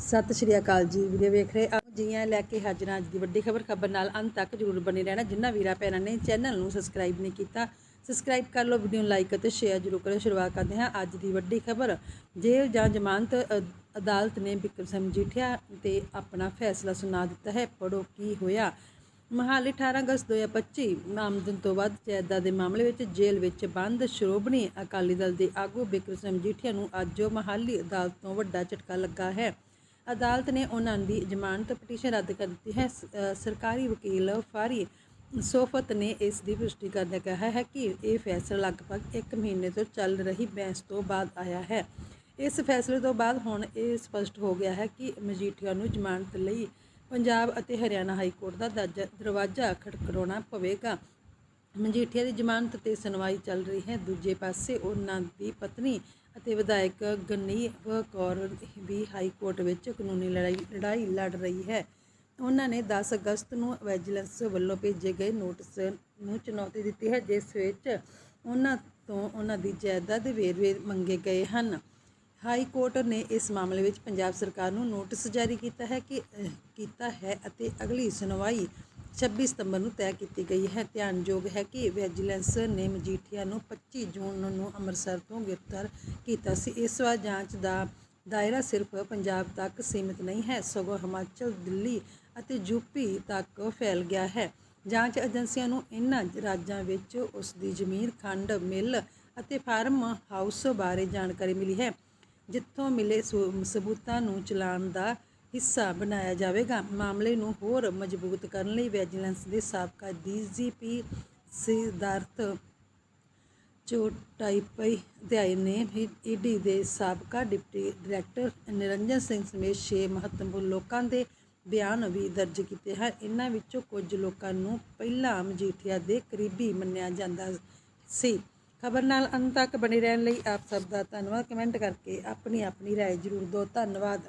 ਸਤਿ ਸ਼੍ਰੀ ਅਕਾਲ ਜੀ, ਵੀਡੀਓ ਵੇਖ ਰਹੇ ਆਪ ਜੀਆਂ ਲੈ ਕੇ ਹਾਜ਼ਰਾਂ ਅੱਜ ਦੀ ਵੱਡੀ ਖਬਰ। ਖਬਰ ਨਾਲ ਅੰਤ ਤੱਕ ਜਰੂਰ ਬਣੇ ਰਹਿਣਾ। ਜਿਨ੍ਹਾਂ ਵੀਰਾਂ ਭੈਣਾਂ ਨੇ ਚੈਨਲ ਨੂੰ ਸਬਸਕ੍ਰਾਈਬ ਨਹੀਂ ਕੀਤਾ, ਸਬਸਕ੍ਰਾਈਬ ਕਰ ਲਓ, ਵੀਡੀਓ ਨੂੰ ਲਾਈਕ ਅਤੇ ਸ਼ੇਅਰ ਜਰੂਰ ਕਰੋ। ਸ਼ੁਰੂਆਤ ਕਰਦੇ ਹਾਂ ਅੱਜ ਦੀ ਵੱਡੀ ਖਬਰ। ਜੇਲ੍ਹ ਜਾਂ ਜ਼ਮਾਨਤ ਅ- ਅਦਾਲਤ ਨੇ ਬਿਕਰਮ ਸਿੰਘ ਮਜੀਠੀਆ ਤੇ ਆਪਣਾ ਫੈਸਲਾ ਸੁਣਾ ਦਿੱਤਾ ਹੈ। ਪੜੋ ਕੀ ਹੋਇਆ? ਮਹਾਲੀ 18 ਅਗਸਤ 2025 ਆਮਦਨ ਤੋਂ ਬਾਅਦ ਜਾਇਦਾਦ ਦੇ ਮਾਮਲੇ ਵਿੱਚ ਜੇਲ੍ਹ ਵਿੱਚ ਬੰਦ ਸ਼੍ਰੋਮਣੀ ਅਕਾਲੀ ਦਲ ਦੇ ਆਗੂ ਬਿਕਰਮ ਸਿੰਘ ਮਜੀਠੀਆ ਨੂੰ ਅੱਜ ਮਹਾਲੀ ਅਦਾਲਤ ਤੋਂ ਵੱਡਾ ਝਟਕਾ ਲੱਗਾ ਹੈ। ਅਦਾਲਤ ਨੇ ਉਹਨਾਂ ਦੀ ਜ਼ਮਾਨਤ ਪਟੀਸ਼ਨ ਰੱਦ ਕਰ ਦਿੱਤੀ ਹੈ। ਸਰਕਾਰੀ ਵਕੀਲ ਫਾਰੀ ਸੋਫਤ ਨੇ ਇਸ ਦੀ ਪੁਸ਼ਟੀ ਕਰਦਿਆਂ ਕਿਹਾ ਹੈ ਕਿ ਇਹ ਫੈਸਲਾ ਲਗਭਗ 1 ਮਹੀਨੇ ਤੋਂ ਚੱਲ ਰਹੀ ਬਹਿਸ ਤੋਂ ਬਾਅਦ ਆਇਆ ਹੈ। ਇਸ ਫੈਸਲੇ ਤੋਂ ਬਾਅਦ ਹੁਣ ਇਹ ਸਪਸ਼ਟ ਹੋ ਗਿਆ ਹੈ ਕਿ ਮਜੀਠੀਆ ਨੂੰ ਜ਼ਮਾਨਤ ਲਈ ਪੰਜਾਬ ਅਤੇ ਹਰਿਆਣਾ ਹਾਈ ਕੋਰਟ ਦਾ ਦਰਜਾ- ਦਰਵਾਜ਼ਾ ਖੜਕਾਉਣਾ ਪਵੇਗਾ। ਮਜੀਠੀਆ ਦੀ ਜ਼ਮਾਨਤ ਤੇ ਸੁਣਵਾਈ ਚੱਲ ਰਹੀ ਹੈ। ਦੂਜੇ ਪਾਸੇ ਉਹਨਾਂ ਦੀ ਪਤਨੀ ਅਤੇ ਵਿਧਾਇਕ ਗਨੀਵ ਕੌਰ ਵੀ ਹਾਈ ਕੋਰਟ ਵਿੱਚ ਕਾਨੂੰਨੀ ਲੜਾਈ ਲੜਾਈ ਲੜ ਰਹੀ ਹੈ। ਉਹਨਾਂ ਨੇ 10 ਅਗਸਤ ਨੂੰ ਵਿਜੀਲੈਂਸ ਵੱਲੋਂ ਭੇਜੇ ਗਏ ਨੋਟਿਸ ਨੂੰ ਚੁਣੌਤੀ ਦਿੱਤੀ ਹੈ, ਜਿਸ ਵਿੱਚ ਉਹਨਾਂ ਤੋਂ ਉਹਨਾਂ ਦੀ ਜਾਇਦਾਦ ਵੇਰਵੇ ਮੰਗੇ ਗਏ ਹਨ। ਹਾਈ ਕੋਰਟ ਨੇ ਇਸ ਮਾਮਲੇ ਵਿੱਚ ਪੰਜਾਬ ਸਰਕਾਰ ਨੂੰ ਨੋਟਿਸ ਜਾਰੀ ਕੀਤਾ ਹੈ ਕਿ ਕੀਤਾ ਹੈ ਅਤੇ ਅਗਲੀ ਸੁਣਵਾਈ 26 ਸਤੰਬਰ ਨੂੰ ਤੈਅ ਕੀਤੀ ਗਈ ਹੈ। ਧਿਆਨਯੋਗ ਹੈ ਕਿ ਵਿਜੀਲੈਂਸ ਨੇ ਮਜੀਠੀਆ ਨੂੰ 25 ਜੂਨ ਨੂੰ ਅੰਮ੍ਰਿਤਸਰ ਤੋਂ ਗ੍ਰਿਫਤਾਰ ਕੀਤਾ ਸੀ। ਇਸ ਵਾਰ ਜਾਂਚ ਦਾ ਦਾਇਰਾ ਸਿਰਫ ਪੰਜਾਬ ਤੱਕ ਸੀਮਿਤ ਨਹੀਂ ਹੈ, ਸਗੋਂ ਹਿਮਾਚਲ, ਦਿੱਲੀ ਅਤੇ ਯੂਪੀ ਤੱਕ ਫੈਲ ਗਿਆ ਹੈ। ਜਾਂਚ ਏਜੰਸੀਆਂ ਨੂੰ ਇਨ੍ਹਾਂ ਰਾਜਾਂ ਵਿੱਚ ਉਸ ਦੀ ਜ਼ਮੀਨ, ਖੰਡ, ਮਿੱਲ ਅਤੇ ਫਾਰਮ ਹਾਊਸ ਬਾਰੇ ਜਾਣਕਾਰੀ ਮਿਲੀ ਹੈ, ਜਿੱਥੋਂ ਮਿਲੇ ਸੂ- ਸਬੂਤਾਂ ਨੂੰ ਚਲਾਨ ਦਾ ਹਿੱਸਾ ਬਣਾਇਆ ਜਾਵੇਗਾ ਮਾਮਲੇ ਨੂੰ ਹੋਰ ਮਜ਼ਬੂਤ ਕਰਨ ਲਈ ਵਿਜੀਲੈਂਸ ਦੇ ਸਾਬਕਾ ਡੀਜੀਪੀ ਸਿਧਾਰਥ ਚੋਟਾਈਪਈ ਅਧਿਆਇ ਨੇ ਈਡੀ ਦੇ ਸਾਬਕਾ ਡਿਪਟੀ ਡਾਇਰੈਕਟਰ ਨਿਰੰਜਨ ਸਿੰਘ ਸਮੇਤ ਛੇ ਮਹੱਤਵਪੂਰਨ ਲੋਕਾਂ ਦੇ ਬਿਆਨ ਵੀ ਦਰਜ ਕੀਤੇ ਹਨ ਇਹਨਾਂ ਵਿੱਚੋਂ ਕੁਝ ਲੋਕਾਂ ਨੂੰ ਪਹਿਲਾਂ ਮਜੀਠੀਆ ਦੇ ਕਰੀਬੀ ਮੰਨਿਆ ਜਾਂਦਾ ਸੀ ਖਬਰ ਨਾਲ ਅੰਤ ਤੱਕ ਬਣੇ ਰਹਿਣ ਲਈ ਆਪ ਸਭ ਦਾ ਧੰਨਵਾਦ ਕਮੈਂਟ ਕਰਕੇ ਆਪਣੀ ਆਪਣੀ رائے ਜ਼ਰੂਰ ਦਿਓ ਧੰਨਵਾਦ